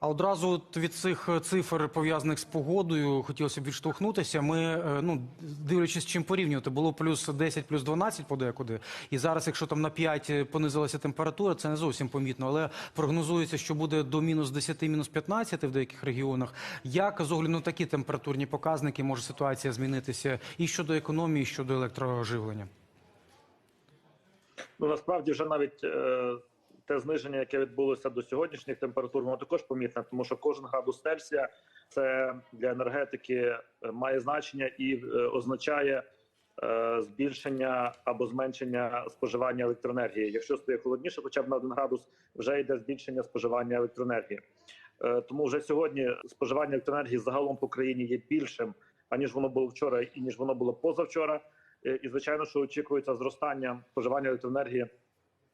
А одразу від цих цифр пов'язаних з погодою хотілося б відштовхнутися. Ми е, ну дивлячись, чим порівнювати, було плюс 10, плюс 12 подекуди. І зараз, якщо там на 5 понизилася температура, це не зовсім помітно, але прогнозується, що буде до мінус 10, мінус 15 в деяких регіонах. Як з огляду на такі температурні показники може ситуація змінитися і щодо економії, і щодо електроживлення? Ну насправді вже навіть е, те зниження, яке відбулося до сьогоднішніх температур, воно також помітне, тому що кожен градус Цельсія це для енергетики е, має значення і е, означає е, збільшення або зменшення споживання електроенергії. Якщо стає холодніше, хоча б на один градус, вже йде збільшення споживання електроенергії. Тому вже сьогодні споживання електроенергії загалом по країні є більшим аніж воно було вчора, і ніж воно було позавчора. І звичайно, що очікується зростання споживання електроенергії,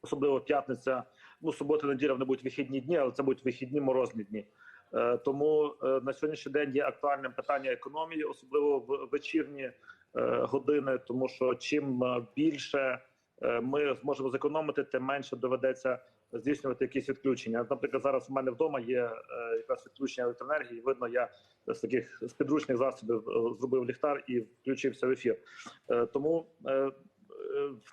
особливо п'ятниця. Ну, субота, неділя вони будуть вихідні дні, але це будуть вихідні морозні дні. Е, Тому е, на сьогоднішній день є актуальним питання економії, особливо в вечірні е, години, тому що чим більше ми зможемо зекономити, тим менше доведеться здійснювати якісь відключення. Наприклад, зараз у мене вдома є якраз відключення електроенергії. Видно, я з таких з підручних засобів зробив ліхтар і включився в ефір. Тому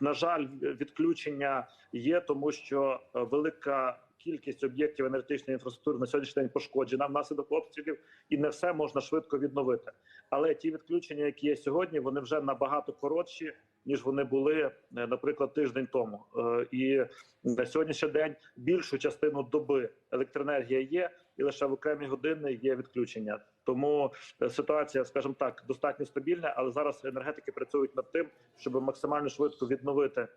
на жаль, відключення є, тому що е, велика кількість об'єктів енергетичної інфраструктури на сьогоднішній день пошкоджена внаслідок обстрілів, і не все можна швидко відновити. Але ті відключення, які є сьогодні, вони вже набагато коротші. Ніж вони були, е, наприклад, тиждень тому, Е, і на сьогоднішній день більшу частину доби електроенергія є, і лише в окремі години є відключення. Тому е, ситуація, скажімо так, достатньо стабільна, але зараз енергетики працюють над тим, щоб максимально швидко відновити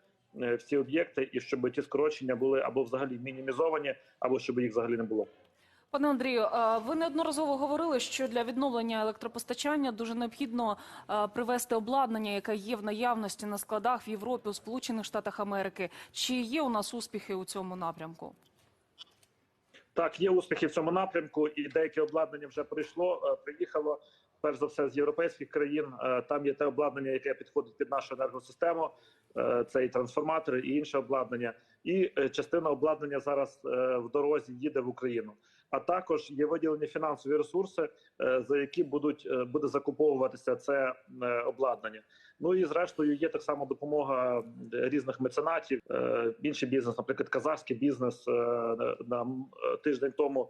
всі об'єкти, і щоб ті скорочення були або взагалі мінімізовані, або щоб їх взагалі не було. Пане Андрію, ви неодноразово говорили, що для відновлення електропостачання дуже необхідно привести обладнання, яке є в наявності на складах в Європі, у Сполучених Штатах Америки. Чи є у нас успіхи у цьому напрямку? Так, є успіхи в цьому напрямку, і деяке обладнання вже прийшло. е, Приїхало перш за все з європейських країн. Е, Там є те обладнання, яке підходить під нашу енергосистему. Е, Це і трансформатори, і інше обладнання. І е, частина обладнання зараз е, в дорозі їде в Україну. А також є виділені фінансові ресурси, е, за які будуть буде закуповуватися це обладнання. Ну і зрештою є так само допомога різних меценатів. Інший бізнес, наприклад, казахський бізнес е, тиждень тому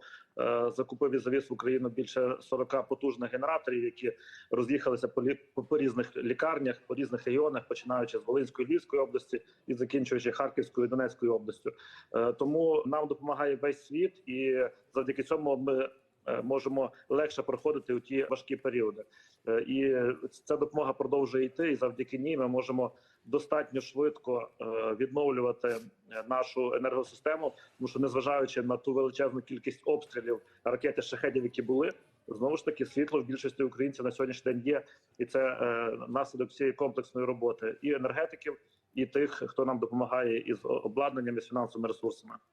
закупив і завіз в Україну більше 40 потужних генераторів, які роз'їхалися по, по, різних лікарнях, по різних регіонах, починаючи з Волинської Львівської області і закінчуючи Харківською і Донецькою областю. Е, Тому нам допомагає весь світ, і завдяки цьому ми. е, Можемо легше проходити у ті важкі періоди, Е, і ця допомога продовжує йти. І завдяки ній ми можемо достатньо швидко відновлювати нашу енергосистему. Тому що, незважаючи на ту величезну кількість обстрілів ракети шахедів, які були, знову ж таки світло в більшості українців на сьогоднішній день є, і це е, наслідок цієї комплексної роботи і енергетиків, і тих, хто нам допомагає із обладнанням і з фінансовими ресурсами.